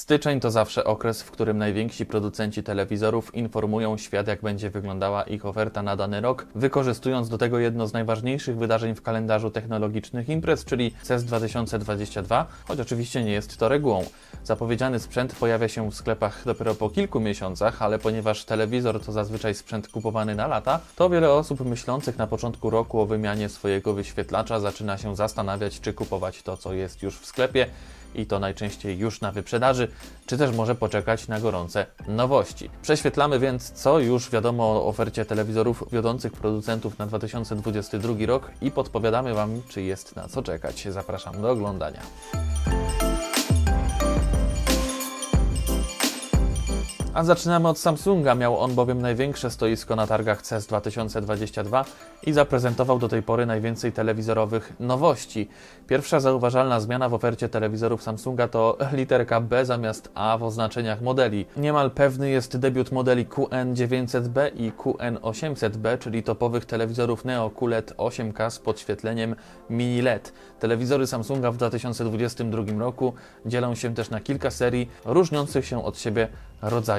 Styczeń to zawsze okres, w którym najwięksi producenci telewizorów informują świat, jak będzie wyglądała ich oferta na dany rok, wykorzystując do tego jedno z najważniejszych wydarzeń w kalendarzu technologicznych imprez, czyli CES 2022, choć oczywiście nie jest to regułą. Zapowiedziany sprzęt pojawia się w sklepach dopiero po kilku miesiącach, ale ponieważ telewizor to zazwyczaj sprzęt kupowany na lata, to wiele osób myślących na początku roku o wymianie swojego wyświetlacza zaczyna się zastanawiać, czy kupować to, co jest już w sklepie i to najczęściej już na wyprzedaży, czy też może poczekać na gorące nowości. Prześwietlamy więc, co już wiadomo o ofercie telewizorów wiodących producentów na 2022 rok i podpowiadamy Wam, czy jest na co czekać. Zapraszam do oglądania. A zaczynamy od Samsunga. Miał on bowiem największe stoisko na targach CES 2022 i zaprezentował do tej pory najwięcej telewizorowych nowości. Pierwsza zauważalna zmiana w ofercie telewizorów Samsunga to literka B zamiast A w oznaczeniach modeli. Niemal pewny jest debiut modeli QN900B i QN800B, czyli topowych telewizorów Neo QLED 8K z podświetleniem mini LED. Telewizory Samsunga w 2022 roku dzielą się też na kilka serii różniących się od siebie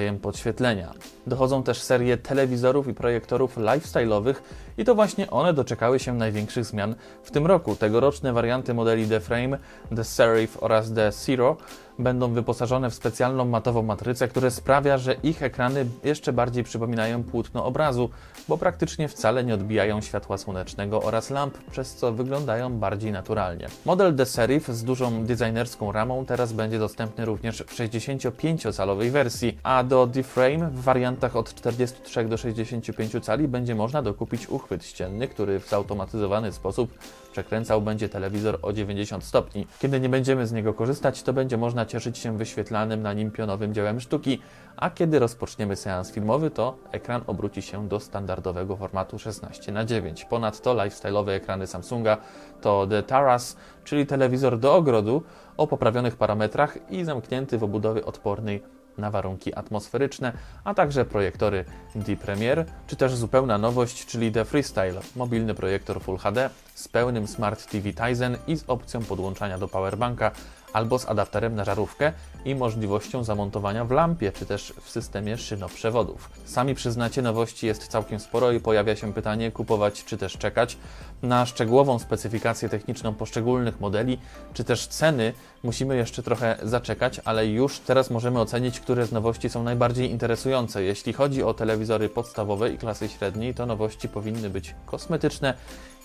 rodzajem podświetlenia. Dochodzą też serie telewizorów i projektorów lifestyle'owych i to właśnie one doczekały się największych zmian w tym roku. Tegoroczne warianty modeli The Frame, The Serif oraz The Zero będą wyposażone w specjalną matową matrycę, która sprawia, że ich ekrany jeszcze bardziej przypominają płótno obrazu, bo praktycznie wcale nie odbijają światła słonecznego oraz lamp, przez co wyglądają bardziej naturalnie. Model The Serif z dużą designerską ramą teraz będzie dostępny również w 65-calowej wersji, a do The Frame w wariantach od 43 do 65 cali będzie można dokupić uchwyt ścienny, który w zautomatyzowany sposób przekręcał będzie telewizor o 90 stopni. Kiedy nie będziemy z niego korzystać, to będzie można cieszyć się wyświetlanym na nim pionowym dziełem sztuki, a kiedy rozpoczniemy seans filmowy, to ekran obróci się do standardowego formatu 16 na 9 Ponadto lifestyle'owe ekrany Samsunga to The Taras, czyli telewizor do ogrodu o poprawionych parametrach i zamknięty w obudowie odpornej na warunki atmosferyczne, a także projektory D Premier, czy też zupełna nowość, czyli The Freestyle, mobilny projektor Full HD z pełnym Smart TV Tizen i z opcją podłączania do powerbanka albo z adapterem na żarówkę i możliwością zamontowania w lampie, czy też w systemie szynoprzewodów. Sami przyznacie, nowości jest całkiem sporo i pojawia się pytanie, kupować czy też czekać. Na szczegółową specyfikację techniczną poszczególnych modeli, czy też ceny musimy jeszcze trochę zaczekać, ale już teraz możemy ocenić, które z nowości są najbardziej interesujące. Jeśli chodzi o telewizory podstawowe i klasy średniej, to nowości powinny być kosmetyczne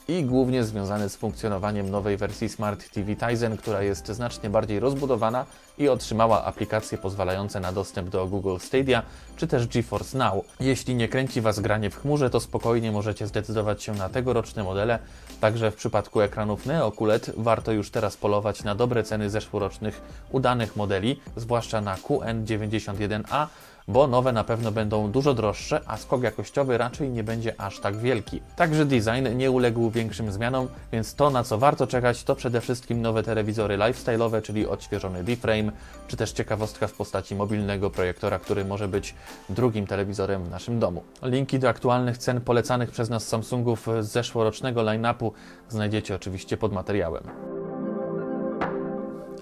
i głównie związane z funkcjonowaniem nowej wersji Smart TV Tizen, która jest znacznie bardziej rozbudowana i otrzymała aplikacje pozwalające na dostęp do Google Stadia czy też GeForce Now. Jeśli nie kręci Was granie w chmurze, to spokojnie możecie zdecydować się na tegoroczne modele. Także w przypadku ekranów Neo QLED warto już teraz polować na dobre ceny zeszłorocznych udanych modeli, zwłaszcza na QN91A bo nowe na pewno będą dużo droższe, a skok jakościowy raczej nie będzie aż tak wielki. Także design nie uległ większym zmianom, więc to na co warto czekać to przede wszystkim nowe telewizory lifestyle'owe, czyli odświeżony D-Frame, czy też ciekawostka w postaci mobilnego projektora, który może być drugim telewizorem w naszym domu. Linki do aktualnych cen polecanych przez nas Samsungów z zeszłorocznego line-upu znajdziecie oczywiście pod materiałem.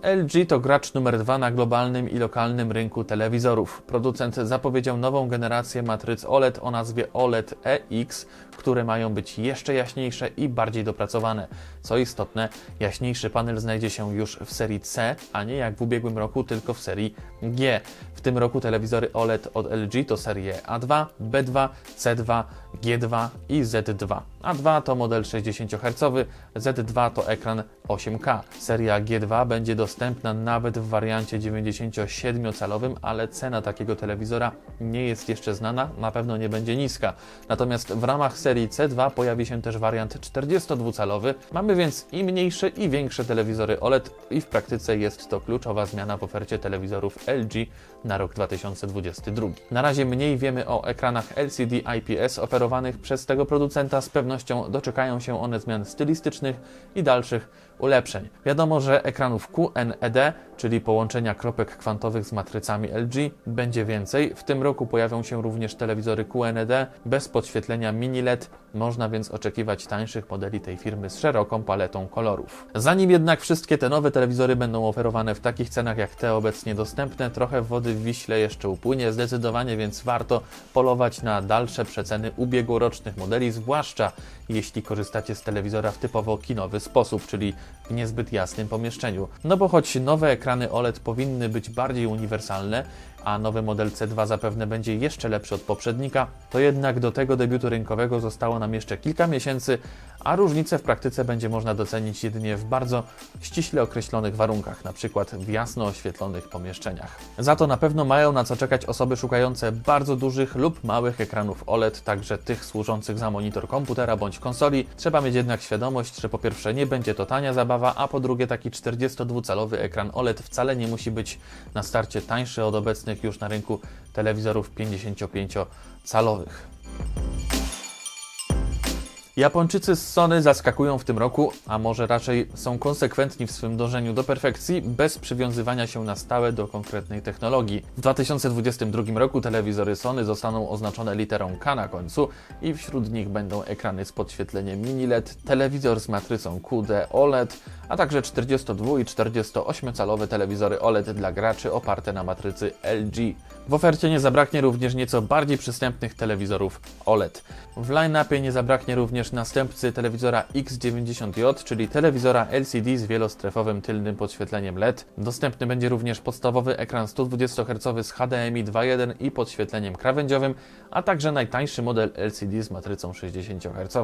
LG to gracz numer dwa na globalnym i lokalnym rynku telewizorów. Producent zapowiedział nową generację matryc OLED o nazwie OLED EX, które mają być jeszcze jaśniejsze i bardziej dopracowane. Co istotne, jaśniejszy panel znajdzie się już w serii C, a nie jak w ubiegłym roku tylko w serii G. W tym roku telewizory OLED od LG to serie A2, B2, C2, G2 i Z2. A2 to model 60 Hz, Z2 to ekran 8K. Seria G2 będzie dostępna nawet w wariancie 97-calowym, ale cena takiego telewizora nie jest jeszcze znana, na pewno nie będzie niska. Natomiast w ramach serii C2 pojawi się też wariant 42-calowy. Mamy więc i mniejsze i większe telewizory OLED i w praktyce jest to kluczowa zmiana w ofercie telewizorów LG na rok 2022. Na razie mniej wiemy o ekranach LCD IPS oferowanych przez tego producenta, z pewnością doczekają się one zmian stylistycznych i dalszych ulepszeń. Wiadomo, że ekranów QNED czyli połączenia kropek kwantowych z matrycami LG, będzie więcej. W tym roku pojawią się również telewizory QNED bez podświetlenia mini LED. Można więc oczekiwać tańszych modeli tej firmy z szeroką paletą kolorów. Zanim jednak wszystkie te nowe telewizory będą oferowane w takich cenach jak te obecnie dostępne, trochę wody w Wiśle jeszcze upłynie, zdecydowanie więc warto polować na dalsze przeceny ubiegłorocznych modeli, zwłaszcza jeśli korzystacie z telewizora w typowo kinowy sposób, czyli w niezbyt jasnym pomieszczeniu. No bo choć nowe ekrany OLED powinny być bardziej uniwersalne, a nowy model C2 zapewne będzie jeszcze lepszy od poprzednika, to jednak do tego debiutu rynkowego zostało nam jeszcze kilka miesięcy, a różnice w praktyce będzie można docenić jedynie w bardzo ściśle określonych warunkach, np. w jasno oświetlonych pomieszczeniach. Za to na pewno mają na co czekać osoby szukające bardzo dużych lub małych ekranów OLED, także tych służących za monitor komputera bądź konsoli. Trzeba mieć jednak świadomość, że po pierwsze nie będzie to tania zabawa, a po drugie taki 42-calowy ekran OLED wcale nie musi być na starcie tańszy od obecnych już na rynku telewizorów 55-calowych. Japończycy z Sony zaskakują w tym roku, a może raczej są konsekwentni w swym dążeniu do perfekcji, bez przywiązywania się na stałe do konkretnej technologii. W 2022 roku telewizory Sony zostaną oznaczone literą K na końcu i wśród nich będą ekrany z podświetleniem mini LED, telewizor z matrycą QD OLED, a także 42 i 48-calowe telewizory OLED dla graczy oparte na matrycy LG. W ofercie nie zabraknie również nieco bardziej przystępnych telewizorów OLED. W line-upie nie zabraknie również następcy telewizora X90J, czyli telewizora LCD z wielostrefowym tylnym podświetleniem LED. Dostępny będzie również podstawowy ekran 120 Hz z HDMI 2.1 i podświetleniem krawędziowym, a także najtańszy model LCD z matrycą 60 Hz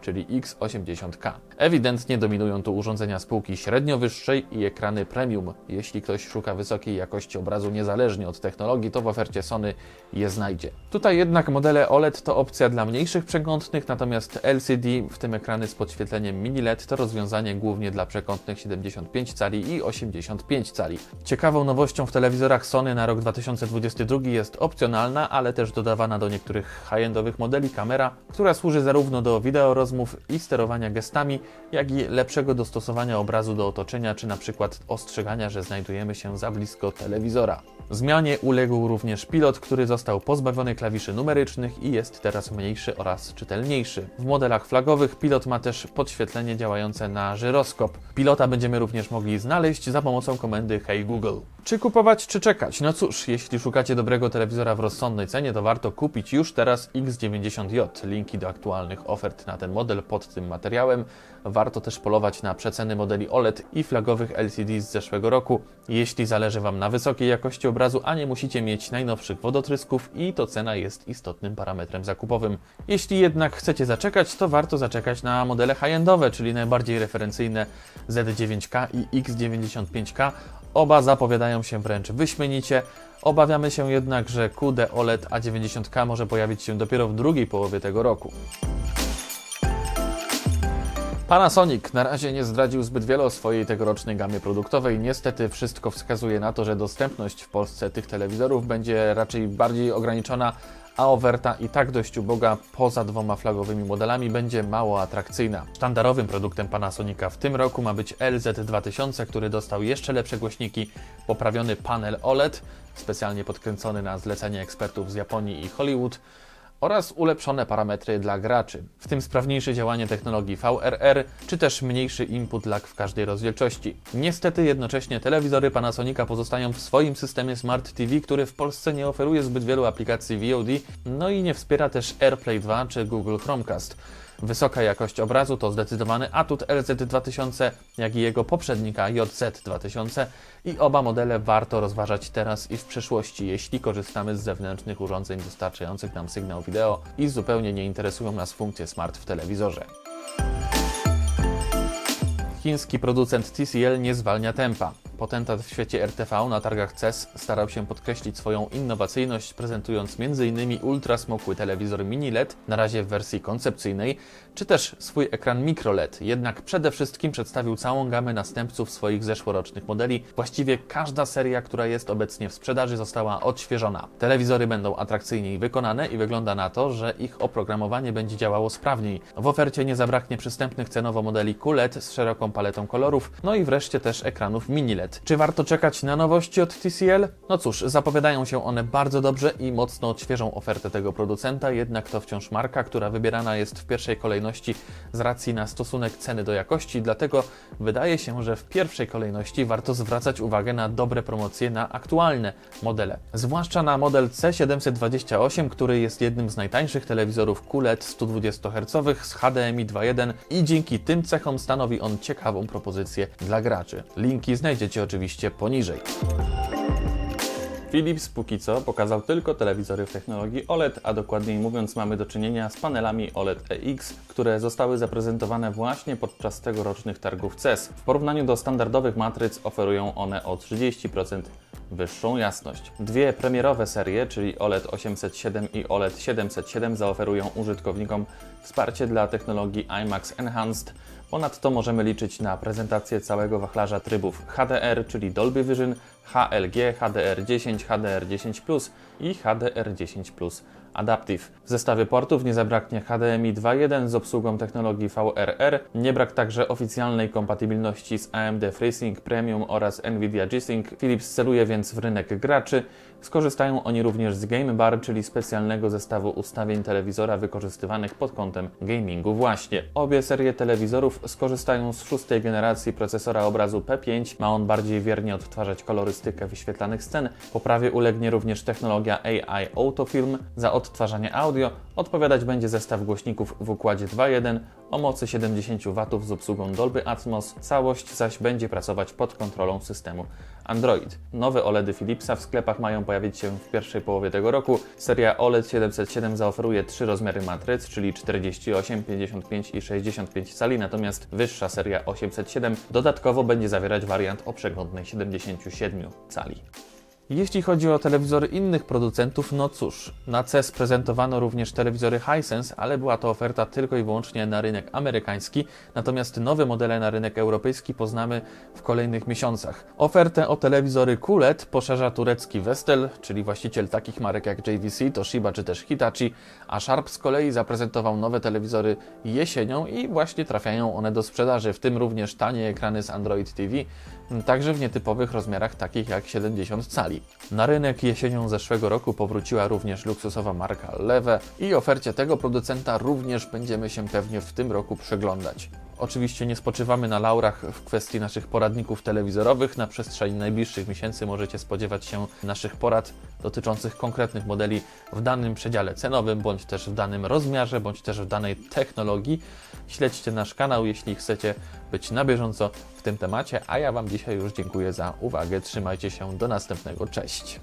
czyli X80K. Ewidentnie dominują tu urządzenia spółki średnio wyższej i ekrany premium. Jeśli ktoś szuka wysokiej jakości obrazu niezależnie od technologii, to w ofercie Sony je znajdzie. Tutaj jednak modele OLED to opcja dla mniejszych przekątnych, natomiast LCD, w tym ekrany z podświetleniem mini LED, to rozwiązanie głównie dla przekątnych 75 cali i 85 cali. Ciekawą nowością w telewizorach Sony na rok 2022 jest opcjonalna, ale też dodawana do niektórych high-endowych modeli kamera, która służy zarówno do wideo rozmów i sterowania gestami, jak i lepszego dostosowania obrazu do otoczenia, czy na przykład ostrzegania, że znajdujemy się za blisko telewizora. Zmianie uległ również pilot, który został pozbawiony klawiszy numerycznych i jest teraz mniejszy oraz czytelniejszy. W modelach flagowych pilot ma też podświetlenie działające na żyroskop. Pilota będziemy również mogli znaleźć za pomocą komendy Hey Google. Czy kupować, czy czekać? No cóż, jeśli szukacie dobrego telewizora w rozsądnej cenie, to warto kupić już teraz X90J. Linki do aktualnych ofert na ten model pod tym materiałem. Warto też polować na przeceny modeli OLED i flagowych LCD z zeszłego roku, jeśli zależy Wam na wysokiej jakości obrazu, a nie musicie mieć najnowszych wodotrysków i to cena jest istotnym parametrem zakupowym. Jeśli jednak chcecie zaczekać, to warto zaczekać na modele high-endowe, czyli najbardziej referencyjne Z9K i X95K. Oba zapowiadają się wręcz wyśmienicie. Obawiamy się jednak, że QD OLED A90K może pojawić się dopiero w drugiej połowie tego roku. Panasonic na razie nie zdradził zbyt wiele o swojej tegorocznej gamie produktowej. Niestety wszystko wskazuje na to, że dostępność w Polsce tych telewizorów będzie raczej bardziej ograniczona, a oferta i tak dość uboga poza dwoma flagowymi modelami będzie mało atrakcyjna. Sztandarowym produktem Panasonica w tym roku ma być LZ2000, który dostał jeszcze lepsze głośniki, poprawiony panel OLED, specjalnie podkręcony na zlecenie ekspertów z Japonii i Hollywood, oraz ulepszone parametry dla graczy, w tym sprawniejsze działanie technologii VRR, czy też mniejszy input lag w każdej rozdzielczości. Niestety jednocześnie telewizory Panasonica pozostają w swoim systemie Smart TV, który w Polsce nie oferuje zbyt wielu aplikacji VOD, no i nie wspiera też AirPlay 2 czy Google Chromecast. Wysoka jakość obrazu to zdecydowany atut LZ2000, jak i jego poprzednika JZ2000 i oba modele warto rozważać teraz i w przyszłości, jeśli korzystamy z zewnętrznych urządzeń dostarczających nam sygnał wideo i zupełnie nie interesują nas funkcje smart w telewizorze. Chiński producent TCL nie zwalnia tempa. Potentat w świecie RTV na targach CES starał się podkreślić swoją innowacyjność, prezentując m.in. ultrasmokły telewizor mini LED, na razie w wersji koncepcyjnej, czy też swój ekran mikro LED. Jednak przede wszystkim przedstawił całą gamę następców swoich zeszłorocznych modeli. Właściwie każda seria, która jest obecnie w sprzedaży, została odświeżona. Telewizory będą atrakcyjniej wykonane i wygląda na to, że ich oprogramowanie będzie działało sprawniej. W ofercie nie zabraknie przystępnych cenowo modeli QLED z szeroką paletą kolorów, no i wreszcie też ekranów mini LED. Czy warto czekać na nowości od TCL? No cóż, zapowiadają się one bardzo dobrze i mocno odświeżą ofertę tego producenta, jednak to wciąż marka, która wybierana jest w pierwszej kolejności z racji na stosunek ceny do jakości, dlatego wydaje się, że w pierwszej kolejności warto zwracać uwagę na dobre promocje na aktualne modele. Zwłaszcza na model C728, który jest jednym z najtańszych telewizorów QLED 120 Hz z HDMI 2.1 i dzięki tym cechom stanowi on ciekawą propozycję dla graczy. Linki znajdziecie oczywiście poniżej. Philips póki co pokazał tylko telewizory w technologii OLED, a dokładniej mówiąc mamy do czynienia z panelami OLED EX, które zostały zaprezentowane właśnie podczas tegorocznych targów CES. W porównaniu do standardowych matryc oferują one o 30% wyższą jasność. Dwie premierowe serie, czyli OLED 807 i OLED 707 zaoferują użytkownikom wsparcie dla technologii IMAX Enhanced. Ponadto możemy liczyć na prezentację całego wachlarza trybów HDR, czyli Dolby Vision, HLG, HDR10, HDR10+, i HDR10+. Adaptive. W zestawie portów nie zabraknie HDMI 2.1 z obsługą technologii VRR, nie brak także oficjalnej kompatybilności z AMD FreeSync Premium oraz Nvidia G-Sync. Philips celuje więc w rynek graczy. Skorzystają oni również z Game Bar, czyli specjalnego zestawu ustawień telewizora wykorzystywanych pod kątem gamingu właśnie. Obie serie telewizorów skorzystają z szóstej generacji procesora obrazu P5. Ma on bardziej wiernie odtwarzać kolorystykę wyświetlanych scen. Poprawie ulegnie również technologia AI Autofilm. Za odtwarzanie audio odpowiadać będzie zestaw głośników w układzie 2.1 o mocy 70 W z obsługą Dolby Atmos. Całość zaś będzie pracować pod kontrolą systemu Android. Nowe OLEDy Philipsa w sklepach mają pojawić się w pierwszej połowie tego roku. Seria OLED 707 zaoferuje trzy rozmiary matryc, czyli 48, 55 i 65 cali, natomiast wyższa seria 807 dodatkowo będzie zawierać wariant o przeglądnej 77 cali. Jeśli chodzi o telewizory innych producentów, no cóż, na CES prezentowano również telewizory Hisense, ale była to oferta tylko i wyłącznie na rynek amerykański, natomiast nowe modele na rynek europejski poznamy w kolejnych miesiącach. Ofertę o telewizory QLED poszerza turecki Vestel, czyli właściciel takich marek jak JVC, Toshiba czy też Hitachi, a Sharp z kolei zaprezentował nowe telewizory jesienią i właśnie trafiają one do sprzedaży, w tym również tanie ekrany z Android TV, także w nietypowych rozmiarach takich jak 70 cali. Na rynek jesienią zeszłego roku powróciła również luksusowa marka Leve i ofercie tego producenta również będziemy się pewnie w tym roku przyglądać. Oczywiście nie spoczywamy na laurach w kwestii naszych poradników telewizorowych. Na przestrzeni najbliższych miesięcy możecie spodziewać się naszych porad dotyczących konkretnych modeli w danym przedziale cenowym, bądź też w danym rozmiarze, bądź też w danej technologii. Śledźcie nasz kanał, jeśli chcecie być na bieżąco w tym temacie, a ja Wam dzisiaj już dziękuję za uwagę. Trzymajcie się, do następnego. Cześć!